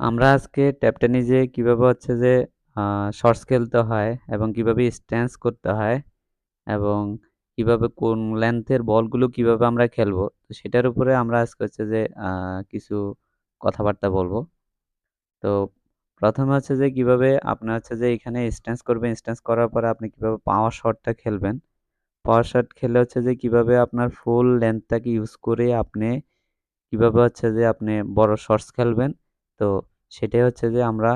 আমরা আজকে ট্যাপ টেনিসে কীভাবে হচ্ছে যে শর্টস খেলতে হয় এবং কীভাবে স্ট্যান্স করতে হয় এবং কীভাবে কোন লেন্থের বলগুলো কীভাবে আমরা খেলব, তো সেটার উপরে আমরা আজকে হচ্ছে যে কিছু কথাবার্তা বলব। তো প্রথমে হচ্ছে যে কীভাবে আপনার হচ্ছে যে এখানে স্ট্যান্স করবেন, স্ট্যান্স করার পরে আপনি কীভাবে পাওয়ার শটটা খেলবেন। পাওয়ার শট খেলে হচ্ছে যে কীভাবে আপনার ফুল লেন্থটাকে ইউজ করে আপনি কীভাবে হচ্ছে যে আপনি বড় শটস খেলবেন। তো সেটাই হচ্ছে যে আমরা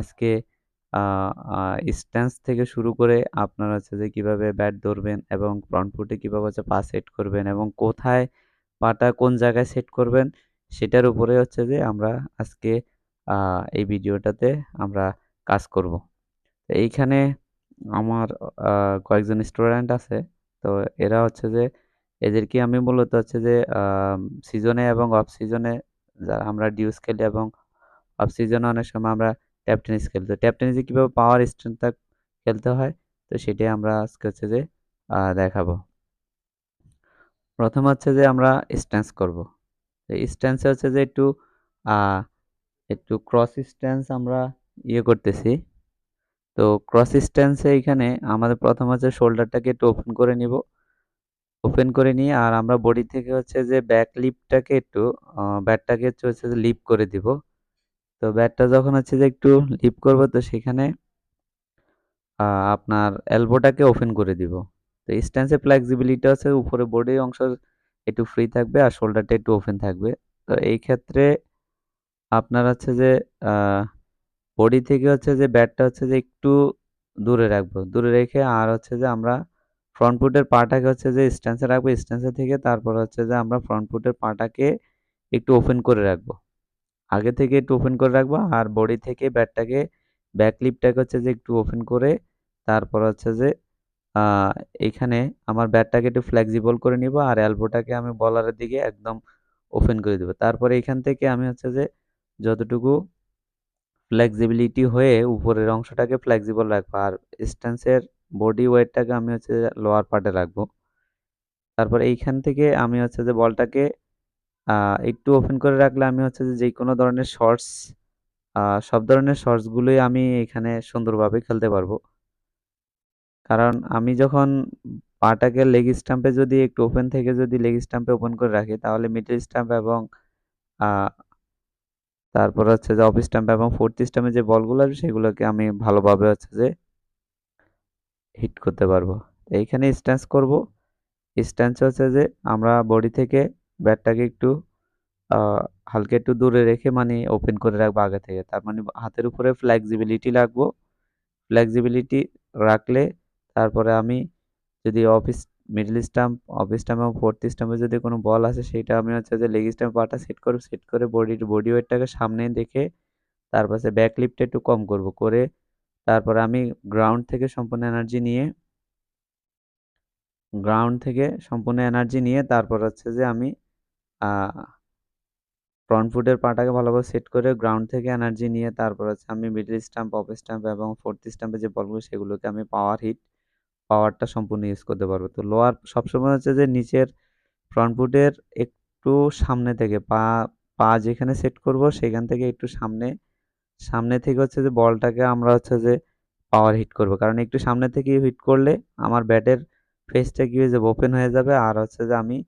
আজকে স্ট্যান্স থেকে শুরু করে আপনার হচ্ছে যে কীভাবে ব্যাট ধরবেন এবং ফ্রন্ট ফুটে কীভাবে হচ্ছে পা সেট করবেন এবং কোথায় পাটা কোন জায়গায় সেট করবেন, সেটার উপরে হচ্ছে যে আমরা আজকে এই ভিডিওটাতে আমরা কাজ করব। এইখানে আমার কয়েকজন স্টুডেন্ট আছে। তো এরা হচ্ছে যে এদেরকে আমি মূলত হচ্ছে যে সিজনে এবং অফ সিজনে যারা আমরা ডিউস খেলি এবং অফ সিজনে অনেক সময় আমরা ট্যাপ টেনিস খেলি। তো ট্যাপ টেনিসে কীভাবে পাওয়ার স্ট্রেংথটা খেলতে হয় তো সেটাই আমরা আজকে হচ্ছে যে দেখাবো। প্রথম হচ্ছে যে আমরা স্ট্যান্স করব। স্ট্যান্সে হচ্ছে যে একটু একটু ক্রস স্ট্যান্স আমরা ইয়ে করতেছি। তো ক্রস স্ট্যান্সে এইখানে আমাদের প্রথম হচ্ছে শোল্ডারটাকে একটু ওপেন করে নিব। ওপেন করে নিয়ে আর আমরা বডি থেকে হচ্ছে যে ব্যাক লিফটটাকে একটু ব্যাটটাকে হচ্ছে লিফট করে দিব। তো ব্যাটটা যখন হচ্ছে যে একটু লিপ করব, তো সেখানে আপনার এলবোটাকে ওপেন করে দিব। তো স্ট্যান্সে ফ্লেক্সিবিলিটি হচ্ছে উপরে বডির অংশ একটু ফ্রি থাকবে আর শোল্ডারটা একটু ওপেন থাকবে। তো এই ক্ষেত্রে আপনার হচ্ছে যে বডি থেকে হচ্ছে যে ব্যাটটা হচ্ছে যে একটু দূরে রাখব। দূরে রেখে আর হচ্ছে যে আমরা ফ্রন্ট ফুটের পাটাকে হচ্ছে যে স্ট্যান্সে রাখব। স্ট্যান্সে থেকে তারপর হচ্ছে যে আমরা ফ্রন্ট ফুটের পাটাকে একটু ওপেন করে রাখব। আগে থেকে একটু ওপেন করে রাখব আর বডি থেকে ব্যাটটাকে ব্যাক লিফটটাকে হচ্ছে যে একটু ওপেন করে, তারপর হচ্ছে যে, আ এইখানে আমার ব্যাটটাকে একটু ফ্লেক্সিবল করে নিবো আর অ্যালবোটাকে আমি বলারের দিকে একদম ওপেন করে দেবো তারপরে এখান থেকে আমি হচ্ছে যে, যতটুকু ফ্লেক্সিবিলিটি হয়ে উপরের অংশটাকে ফ্লেক্সিবল রাখব। আর স্ট্যান্সের বডি ওয়েটটাকে আমি হচ্ছে লোয়ার পার্টে রাখব। তারপর এইখান থেকে আমি হচ্ছে যে বলটাকে একটু ওপেন করে রাখলে আমি হচ্ছে যে কোনো ধরনের শটস আ, সব ধরনের শটসগুলোই আমি এখানে সুন্দরভাবে খেলতে পারব। কারণ আমি যখন পাটাকে লেগ স্টাম্পে যদি একটু ওপেন থেকে যদি লেগ স্টাম্পে ওপেন করে রাখি, তাহলে মিডল স্টাম্প এবং তারপর হচ্ছে যে অফ স্টাম্প এবং ফোর্থ স্টাম্পে যে বলগুলো আসবে সেগুলোকে আমি ভালোভাবে হচ্ছে যে হিট করতে পারব। এইখানে স্ট্যান্স করব। স্ট্যান্স হচ্ছে যে আমরা বডি থেকে ব্যাটটাকে একটু হালকা একটু দূরে রেখে মানে ওপেন করে রাখব আগে থেকে। তার মানে হাতের উপরে ফ্লেক্সিবিলিটি রাখব। ফ্লেক্সিবিলিটি রাখলে তারপরে আমি যদি office middle stump, office stump এবং ফোর্থ স্টাম্পে যদি কোনো বল আসে সেইটা আমি হচ্ছে যে লেগ স্টাম্পে পাটা সেট করব। সেট করে বডির বডি ওয়েটটাকে সামনে দেখে তারপর ব্যাক লিফটটা একটু কম করব। করে তারপরে আমি গ্রাউন্ড থেকে সম্পূর্ণ এনার্জি নিয়ে গ্রাউন্ড থেকে সম্পূর্ণ এনার্জি নিয়ে তারপর হচ্ছে যে আমি ফ্রন্ট ফুটের পাটাকে ভালোভাবে সেট করে গ্রাউন্ড থেকে এনার্জি নিয়ে তারপর হচ্ছে আমি মিডল স্টাম্প, অফ স্টাম্প এবং ফোর্থ স্টাম্পে যে বলগুলো সেগুলোকে আমি পাওয়ার হিট পাওয়ারটা সম্পূর্ণ ইউজ করতে পারব। তো লোয়ার সবসময় হচ্ছে যে নিচের ফ্রন্ট ফুটের একটু সামনে থেকে পা পা যেখানে সেট করব সেখান থেকে একটু সামনে সামনে থেকে হচ্ছে যে বলটাকে আমরা হচ্ছে যে পাওয়ার হিট করব। কারণ একটু সামনে থেকে হিট করলে আমার ব্যাটের ফেসটা কি হয়ে যাবে ওপেন হয়ে যাবে আর হচ্ছে যে আমি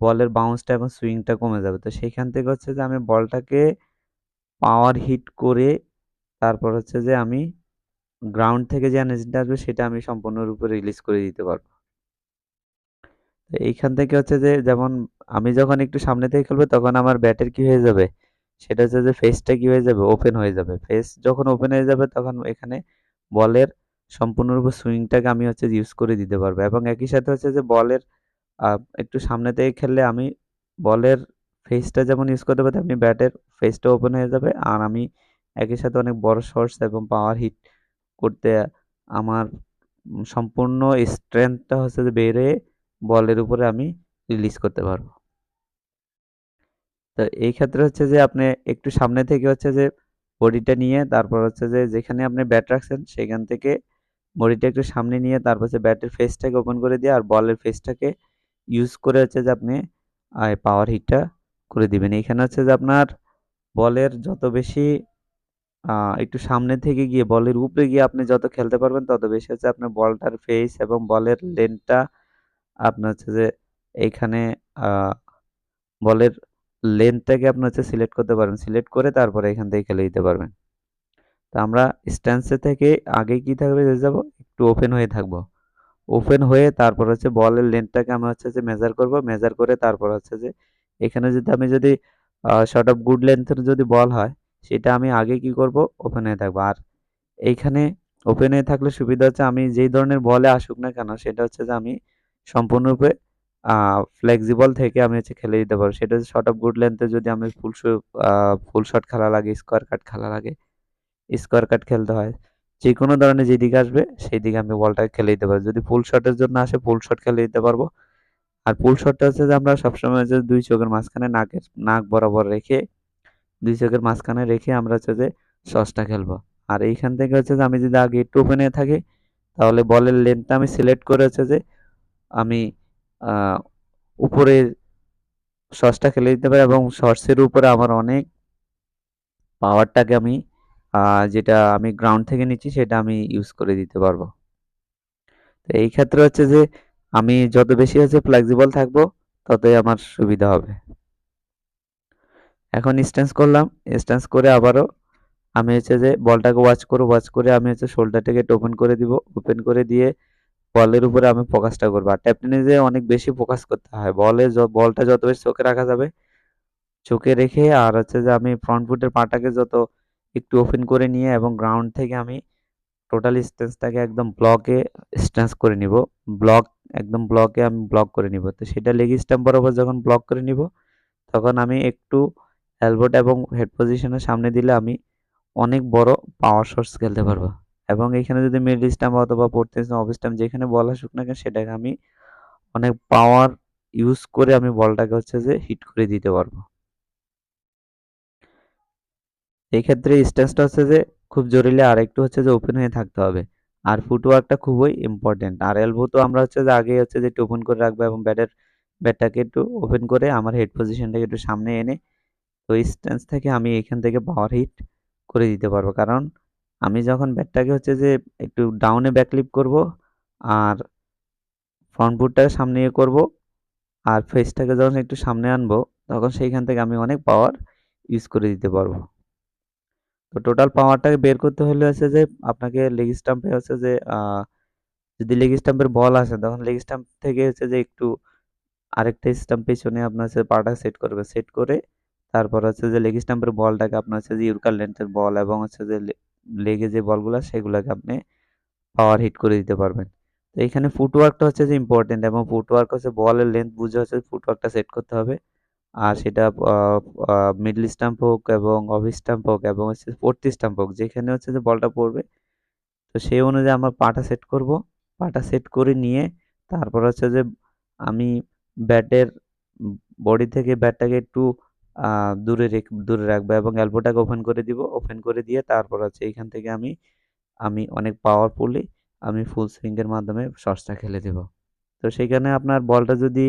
বলের বাউন্সটা এবং সুইংটা কমে যাবে। তো সেইখান থেকে হচ্ছে যে আমি বলটাকে পাওয়ার হিট করে তারপর হচ্ছে যে আমি গ্রাউন্ড থেকে যে এনার্জিটা আসবে সেটা আমি সম্পূর্ণরূপে রিলিজ করে দিতে পারব। এইখান থেকে হচ্ছে যে যেমন আমি যখন একটু সামনে থেকে খেলব তখন আমার ব্যাটের কি হয়ে যাবে? সেটা হচ্ছে যে ফেসটা কি হয়ে যাবে? ওপেন হয়ে যাবে। ফেস যখন ওপেন হয়ে যাবে তখন এখানে বলের সম্পূর্ণরূপে সুইংটাকে আমি হচ্ছে ইউজ করে দিতে পারব এবং একই সাথে হচ্ছে যে বলের একটু সামনে থেকে খেললে আমি বলের ফেসটা যেমন ইউজ করতে পারি আপনি ব্যাটের ফেসটা ওপেন হয়ে যাবে আর আমি একই সাথে অনেক বড় শটস এবং পাওয়ার হিট করতে আমার সম্পূর্ণ স্ট্রেংথটা হচ্ছে যে বেড়ে বলের উপরে আমি রিলিজ করতে পারব। তো এই ক্ষেত্রে হচ্ছে যে আপনি একটু সামনে থেকে হচ্ছে যে বডিটা নিয়ে, তারপর হচ্ছে যে যেখানে আপনি ব্যাট রাখছেন, সেখান থেকে বডিটা একটু সামনে নিয়ে, তারপর হচ্ছে ব্যাটের ফেসটাকে ওপেন করে দিয়ে, আর বলের ফেসটাকে ইউজ করে হচ্ছে যে আপনি পাওয়ার হিটটা করে দিবেন। এইখানে হচ্ছে যে আপনার বলের যত বেশি একটু সামনে থেকে গিয়ে বলের উপরে গিয়ে আপনি যত খেলতে পারবেন, তত বেশি হচ্ছে আপনার বলটার ফেস এবং বলের লেনটা আপনার হচ্ছে যে এইখানে বলের লেন্থটাকে আপনি হচ্ছে সিলেক্ট করতে পারবেন। সিলেক্ট করে তারপরে এখান থেকে খেলে দিতে পারবেন। তো আমরা স্ট্যান্সে থেকে আগে কি থাকবে যাব, একটু ওপেন হয়ে থাকব। ওপেন হয়ে তারপর হচ্ছে বলের লেন্থটাকে আমি হচ্ছে যে মেজার করব। মেজার করে তারপর হচ্ছে যে এখানে যদি আমি যদি শর্ট অফ গুড লেন্থের যদি বল হয়, সেটা আমি আগে কি করব? ওপেন হয়ে থাকব। আর এইখানে ওপেন হয়ে থাকলে সুবিধা হচ্ছে আমি যেই ধরনের বলে আসুক না কেন, সেটা হচ্ছে যে আমি সম্পূর্ণরূপে ফ্লেক্সিবল থেকে আমি হচ্ছে খেলে দিতে পারব। সেটা হচ্ছে শর্ট অফ গুড লেন্থে যদি আমি ফুল ফুল শট খেলা লাগে স্কোয়ার কাট খেলা লাগে স্কোয়ার কাট খেলতে হয় যে কোনো ধরনের যেদিকে আসবে, সেই দিকে আমি বলটা খেলে দিতে পারব। যদি ফুল শটের জন্য আসে ফুল শট খেলে দিতে পারব। আর ফুল শটটা হচ্ছে যে আমরা সবসময় হচ্ছে দুই চোখের মাঝখানে নাকের, নাক বরাবর রেখে, দুই চোখের মাঝখানে রেখে আমরা হচ্ছে যে সসটা খেলব। আর এইখান থেকে হচ্ছে যে আমি যদি আগে একটু ওপেনে থাকি, তাহলে বলের লেন্থটা আমি সিলেক্ট করে হচ্ছে যে আমি উপরে সসটা খেলে দিতে পারি এবং সসের উপরে আমার অনেক পাওয়ারটাকে আমি যেটা আমি গ্রাউন্ড থেকে নিচ্ছি সেটা আমি ইউজ করে দিতে পারব। তো এই ক্ষেত্রে হচ্ছে যে, আমি যত বেশি হচ্ছে ফ্লেক্সিবল থাকব, ততই আমার সুবিধা হবে। এখন স্ট্যান্স করলাম স্ট্যান্স করে আবারও আমি হচ্ছে যে বলটাকে ওয়াচ করব ওয়াচ করে আমি হচ্ছে শোল্ডারটাকে ওপেন করে দিব ওপেন করে দিয়ে বলের উপরে আমি ফোকাসটা করব। আর ট্যাপ টেনিসে অনেক বেশি ফোকাস করতে হয়, বলে বলটা যত বেশি চোখে রাখা যাবে, চোখে রেখে আর হচ্ছে যে আমি ফ্রন্ট ফুটের পাটাকে যত একটু ওপেন করে নিয়ে এবং গ্রাউন্ড থেকে আমি টোটাল স্ট্যান্সটাকে একদম ব্লকে স্ট্যান্স করে নিব। ব্লক একদম ব্লকে আমি ব্লক করে নিব। তো সেটা লেগ স্ট্যাম্প বরাবর যখন ব্লক করে নিব, তখন আমি একটু এলবোটা এবং হেড পজিশনের সামনে দিলে আমি অনেক বড় পাওয়ার সোর্স খেলতে পারব। এবং এখানে যদি মিডল স্ট্যাম্প অথবা পড়তে অফ স্ট্যাম্প যেখানে বল আসুক না কেন, সেটাকে আমি অনেক পাওয়ার ইউজ করে আমি বলটাকে হচ্ছে যে হিট করে দিতে পারব। এই ক্ষেত্রে স্ট্যান্সটা হচ্ছে যে, খুব জরুরি আর একটু হচ্ছে যে ওপেন হয়ে থাকতে হবে। আর ফুটওয়ার্কটা খুবই ইম্পর্টেন্ট আর এলবো তো আমরা হচ্ছে যে আগে হচ্ছে যে একটু ওপেন করে রাখব এবং ব্যাটের ব্যাটটাকে একটু ওপেন করে আমার হেড পজিশনটাকে একটু সামনে এনে, তো স্ট্যান্স থেকে আমি এখান থেকে পাওয়ার হিট করে দিতে পারব। কারণ আমি যখন ব্যাটটাকে হচ্ছে যে একটু ডাউনে ব্যাকলিপ করব আর ফ্রন্ট ফুটটাকে সামনে ইয়ে করব আর ফেসটাকে যখন একটু সামনে আনব, তখন সেইখান থেকে আমি অনেক পাওয়ার ইউজ করে দিতে পারব। তো টোটাল পাওয়ারটাকে বের করতে হলে হচ্ছে যে, আপনাকে লেগ স্টাম্পে হচ্ছে যে যদি লেগ স্টাম্পের বল আসে, তখন লেগ স্টাম্প থেকে হচ্ছে যে একটু আরেকটা স্টাম্প পেছনে আপনার হচ্ছে পাটা সেট করবে। সেট করে তারপর হচ্ছে যে লেগ স্টাম্পের বলটাকে আপনার হচ্ছে যে ইউরকার লেন্থের বল এবং হচ্ছে যে লেগে যে বলগুলো সেগুলোকে আপনি পাওয়ার হিট করে দিতে পারবেন। তো এখানে ফুটওয়ার্কটা হচ্ছে যে ইম্পর্টেন্ট এবং ফুটওয়ার্ক হচ্ছে বলের লেন্থ বুঝে হচ্ছে ফুটওয়ার্কটা সেট করতে হবে। আর সেটা মিডল স্টাম্প হোক এবং অফ স্টাম্প হোক এবং হচ্ছে ফোর্থ স্টাম্প হোক, যেখানে হচ্ছে যে বলটা পড়বে। তো সেই অনুযায়ী আমার পাটা সেট করব। পাটা সেট করে নিয়ে তারপর হচ্ছে যে আমি ব্যাটের বডি থেকে ব্যাটটাকে একটু দূরে রেখ, দূরে রাখব এবং অ্যালবোটাকে ওপেন করে দিব। ওপেন করে দিয়ে তারপর হচ্ছে এইখান থেকে আমি আমি অনেক পাওয়ারফুলি আমি ফুল সুইংয়ের মাধ্যমে শটসটা খেলে দেব। তো সেইখানে আপনার বলটা যদি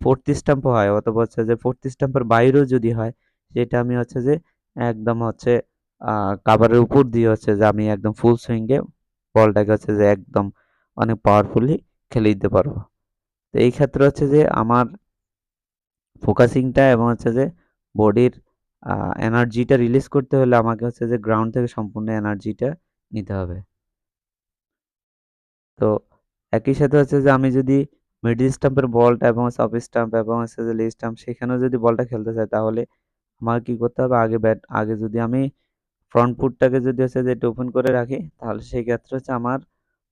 ফোর্থ স্টাম্প হয়, অথবা হচ্ছে যে ফোর্থ স্টাম্পের বাইরেও যদি হয়, সেটা আমি হচ্ছে যে একদম হচ্ছে কাভারের উপর দিয়ে হচ্ছে যে আমি একদম ফুল সুইংয়ে বলটাকে হচ্ছে যে একদম অনেক পাওয়ারফুলি খেলে দিতে পারব। তো এই ক্ষেত্রে হচ্ছে যে আমার ফোকাসিংটা এবং হচ্ছে যে বডির এনার্জিটা রিলিজ করতে হলে আমাকে হচ্ছে যে গ্রাউন্ড থেকে সম্পূর্ণ এনার্জিটা নিতে হবে। তো একই সাথে হচ্ছে যে আমি যদি মিডিল স্টাম্পের বলটা এবং অফ স্টাম্প এবং হচ্ছে যে লি স্টাম্প সেখানেও যদি বলটা খেলতে চাই তাহলে আমার কি করতে হবে? আগে ব্যাট আগে যদি আমি ফ্রন্ট ফুটটাকে যদি হচ্ছে যে একটু ওপেন করে রাখি, তাহলে সেই ক্ষেত্রে হচ্ছে আমার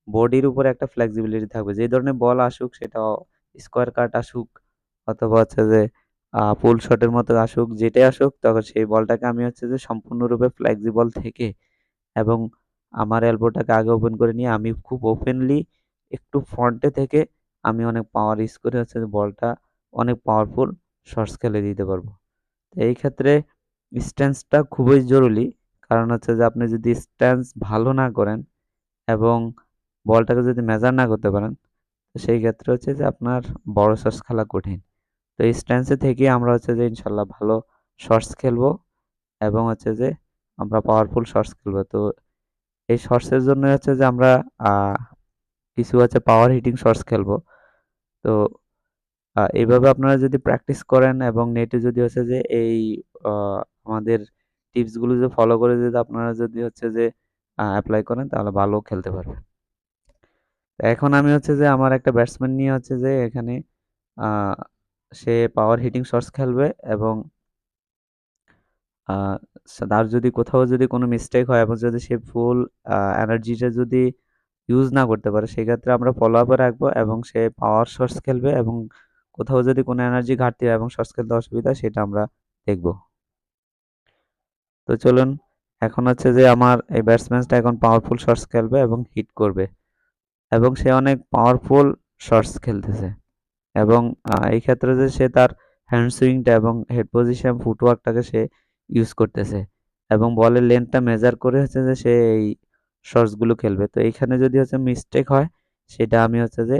বডির উপরে একটা ফ্লেক্সিবিলিটি থাকবে। যে ধরনের বল আসুক সেটা স্কোয়ার কাট আসুক অথবা হচ্ছে যে পুল শটের মতো আসুক, যেটাই আসুক, তখন সেই বলটাকে আমি হচ্ছে যে সম্পূর্ণরূপে ফ্লেক্সিবল থেকে এবং আমার এলবোটাকে আগে ওপেন করে নিয়ে আমি খুব ওপেনলি একটু ফ্রন্টে থেকে আমি অনেক পাওয়ার ইউজ করে হচ্ছে বলটা অনেক পাওয়ারফুল শর্টস খেলে দিতে পারব। তো এই ক্ষেত্রে স্ট্যান্সটা খুবই জরুরি। কারণ হচ্ছে যে আপনি যদি স্ট্যান্স ভালো না করেন এবং বলটাকে যদি মেজার না করতে পারেন, তো সেই ক্ষেত্রে হচ্ছে যে আপনার বড় শর্টস খেলা কঠিন। তো এই স্ট্যান্সে থেকে আমরা হচ্ছে যে ইনশাল্লাহ ভালো শর্টস খেলব এবং হচ্ছে যে আমরা পাওয়ারফুল শর্টস খেলব। তো এই শর্টসের জন্য হচ্ছে যে আমরা কিছু হচ্ছে পাওয়ার হিটিং শর্টস খেলব। তো এইভাবে আপনারা যদি প্র্যাকটিস করেন এবং নেটে যদি হচ্ছে যে এই আমাদের টিপসগুলো যদি ফলো করে যদি আপনারা যদি হচ্ছে যে অ্যাপ্লাই করেন তাহলে ভালো খেলতে পারবেন। এখন আমি হচ্ছে যে আমার একটা ব্যাটসম্যান নিয়ে হচ্ছে যে এখানে সে পাওয়ার হিটিং শটস খেলবে এবং তার যদি কোথাও যদি কোনো মিস্টেক হয় এবং যদি সে ফুল এনার্জিটা যদি ইউজ না করতে পারে, সেক্ষেত্রে আমরা ফলো আপে রাখব এবং সে পাওয়ার শটস খেলবে এবং কোথাও যদি কোনো এনার্জি ঘাটতি হয় এবং শটস খেলতে অসুবিধা সেটা আমরা দেখব। তো চলুন, এখন হচ্ছে যে আমার এই ব্যাটসম্যানটা এখন পাওয়ারফুল শটস খেলবে এবং হিট করবে এবং সে অনেক পাওয়ারফুল শটস খেলতেছে এবং এই ক্ষেত্রে যে সে তার হ্যান্ড সুইংটা এবং হেড পজিশন ফুটওয়ার্কটাকে সে ইউজ করতেছে এবং বলের লেন্থটা মেজার করে হচ্ছে যে সে এই শর্টসগুলো খেলবে। তো এইখানে যদি হচ্ছে মিস্টেক হয়, সেটা আমি হচ্ছে যে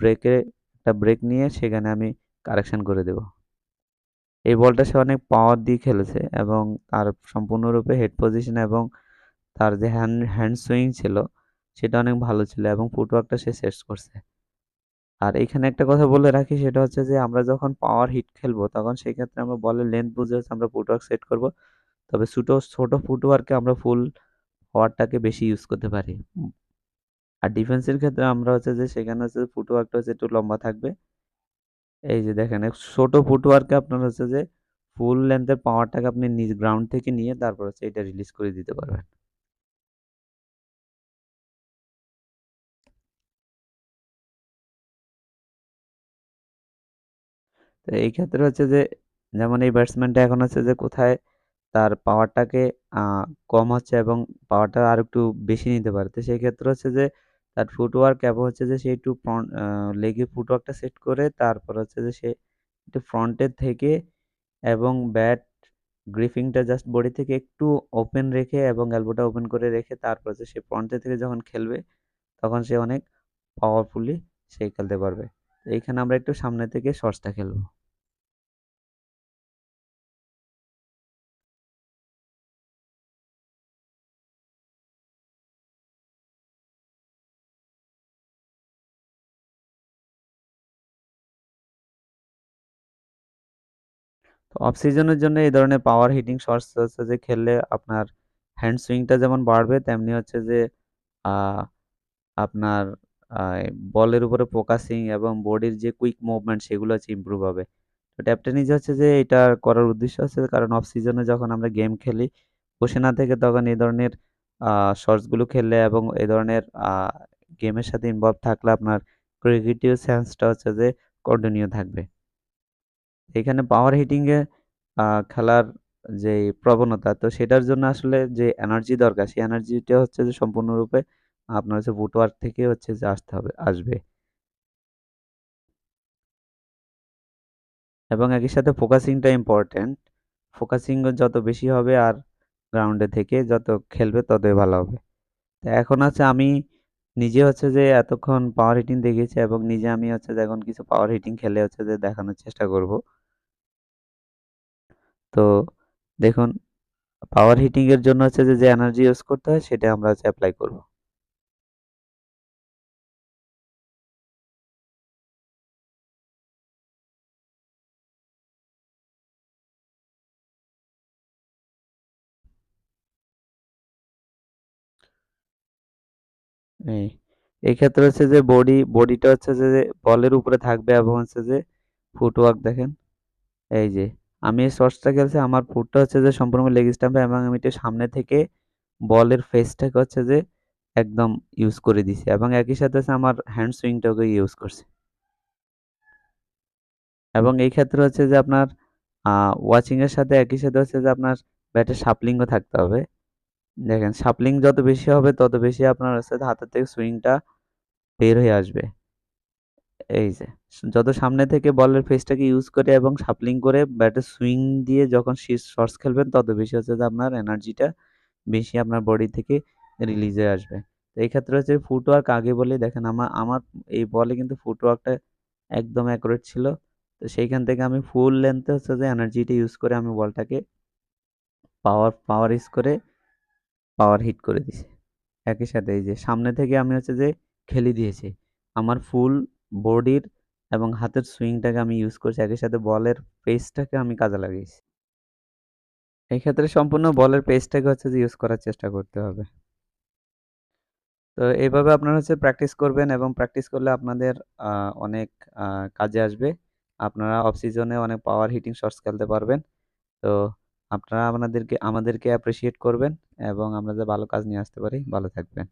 ব্রেকে একটা ব্রেক নিয়ে সেখানে আমি কারেকশন করে দেব। এই বলটা সে অনেক পাওয়ার দিয়ে খেলেছে এবং তার সম্পূর্ণরূপে হেড পজিশন এবং তার যে হ্যান্ড হ্যান্ড সুইং ছিল, সেটা অনেক ভালো ছিল এবং ফুটওয়ার্কটা সে শেষ করছে। আর এখানে একটা কথা বলে রাখি, সেটা হচ্ছে যে, আমরা যখন পাওয়ার হিট খেলব, তখন সেই ক্ষেত্রে আমরা বলের লেন্থ বুঝে হচ্ছে আমরা ফুটওয়ার্ক সেট করব। তবে ছোটো ছোটো ফুটওয়ার্কে আমরা ফুল পাওয়ারটাকে বেশি ইউজ করতে পারি। আর ডিফেন্সের ক্ষেত্রে আমরা হচ্ছে যে সেখানে হচ্ছে ফুটওয়ার্কটা হচ্ছে একটু লম্বা থাকবে। এই যে দেখেন ছোট ফুটওয়ার্কে আপনার হচ্ছে যে ফুল লেন্থের পাওয়ারটাকে আপনি নিজ গ্রাউন্ড থেকে নিয়ে তারপর হচ্ছে এটা রিলিজ করে দিতে পারবেন। তো এই ক্ষেত্রে হচ্ছে যে যেমন এই ব্যাটসম্যানটা এখন হচ্ছে যে কোথায় তার পাওয়ারটাকে কম হচ্ছে এবং পাওয়ারটা আর একটু বেশি নিতে পারে। তো সেই ক্ষেত্রে হচ্ছে যে, তার ফুটওয়ার্ক এবং হচ্ছে যে, সে একটু ফ্রন্ট লেগে ফুটওয়ার্কটা সেট করে, তারপর হচ্ছে যে, সে একটু ফ্রন্টের থেকে এবং ব্যাট গ্রিফিংটা জাস্ট বডি থেকে একটু ওপেন রেখে এবং অ্যালবোটা ওপেন করে রেখে, তারপর হচ্ছে সে ফ্রন্টের থেকে যখন খেলবে, তখন সে অনেক পাওয়ারফুলি সে খেলতে পারবে। এইখানে আমরা একটু সামনে থেকে শর্টসটা খেলব। অফ সিজনের জন্য এই ধরনের পাওয়ার হিটিং শটস হচ্ছে যে খেললে আপনার হ্যান্ড সুইংটা যেমন বাড়বে, তেমনি হচ্ছে যে আপনার বলের উপরে ফোকাসিং এবং বডির যে কুইক মুভমেন্ট সেগুলো হচ্ছে ইম্প্রুভ হবে। তো ট্যাপ টেনিস হচ্ছে যে এটা করার উদ্দেশ্য হচ্ছে কারণ অফ সিজনে যখন আমরা গেম খেলি, বসে না থেকে তখন এই ধরনের শর্টসগুলো খেললে এবং এই ধরনের গেমের সাথে ইনভলভ থাকলে আপনার ক্রিকেটিভ সেন্সটা হচ্ছে যে কন্টিনিউ থাকবে। এখানে পাওয়ার হিটিংয়ে খেলার যে প্রবণতা, তো সেটার জন্য আসলে যে এনার্জি দরকার, সেই এনার্জিটা হচ্ছে যে সম্পূর্ণরূপে আপনার হচ্ছে ফুটওয়ার্ক থেকে হচ্ছে যে আসতে হবে, আসবে। এবং একই সাথে ফোকাসিংটা ইম্পর্ট্যান্ট ফোকাসিং যত বেশি হবে আর গ্রাউন্ডে থেকে যত খেলবে ততই ভালো হবে। তো এখন হচ্ছে আমি নিজে হচ্ছে যে এতক্ষণ পাওয়ার হিটিং দেখেছি এবং নিজে আমি হচ্ছে যে এখন কিছু পাওয়ার হিটিং খেলে হচ্ছে যে দেখানোর চেষ্টা করব। তো দেখুন পাওয়ার হিটিং এর জন্য হচ্ছে যে যে এনার্জি ইউজ করতে হয়, সেটা আমরা হচ্ছে অ্যাপ্লাই করব। এই এই ক্ষেত্রে হচ্ছে যে বডি বডিটা হচ্ছে যে বলের উপরে থাকবে এবং হচ্ছে যে ফুটওয়ার্ক দেখেন, এই যে আমি এই শর্টসটা খেলছি আমার ফুটটা হচ্ছে যে সম্পূর্ণ লেগ স্টাম্পে এবং আমি এটা সামনে থেকে বলের ফেসটাকে হচ্ছে যে একদম ইউজ করে দিছি এবং একই সাথে আমার হ্যান্ড সুইংটাকে ইউজ করছি। এবং এই ক্ষেত্রে হচ্ছে যে আপনার ওয়াচিংয়ের সাথে একই সাথে হচ্ছে যে আপনার ব্যাটের সাপলিংও থাকতে হবে। দেখেন সাপলিং যত বেশি হবে তত বেশি আপনার হচ্ছে হাতের থেকে সুইংটা বের হয়ে আসবে। এই যে যত সামনে থেকে বলের ফেসটাকে ইউজ করে এবং সাপলিং করে ব্যাটে সুইং দিয়ে যখন শর্টস খেলবেন, তত বেশি হচ্ছে যে আপনার এনার্জিটা বেশি আপনার বডি থেকে রিলিজ আসবে। তো এই ক্ষেত্রে হচ্ছে ফুটওয়ার্ক আগে বলে দেখেন, আমার আমার এই বলে কিন্তু ফুটওয়ার্কটা একদম অ্যাকুরেট ছিল। তো সেইখান থেকে আমি ফুল লেন্থে হচ্ছে যে এনার্জিটা ইউজ করে আমি বলটাকে পাওয়ার পাওয়ার ইউজ করে পাওয়ার হিট করে দিছে। একই সাথে এই যে, সামনে থেকে আমি হচ্ছে যে খেলি দিয়েছি। আমার ফুল বডির এবং হাতের সুইংটাকে আমি ইউজ করছি, একই সাথে বলের পেসটাকে আমি কাজে লাগিয়েছি। এই ক্ষেত্রে সম্পূর্ণ বলের পেসটাকে হচ্ছে যে ইউজ করার চেষ্টা করতে হবে। তো এইভাবে আপনারা হচ্ছে প্র্যাকটিস করবেন এবং প্র্যাকটিস করলে আপনাদের অনেক কাজে আসবে। আপনারা অফ সিজনে অনেক পাওয়ার হিটিং শটস খেলতে পারবেন। তো আপনারা আপনাদেরকে আমাদেরকে অ্যাপ্রিসিয়েট করবেন এবং আমরা যে ভালো কাজ নিয়ে আসতে পারি, ভালো থাকবেন।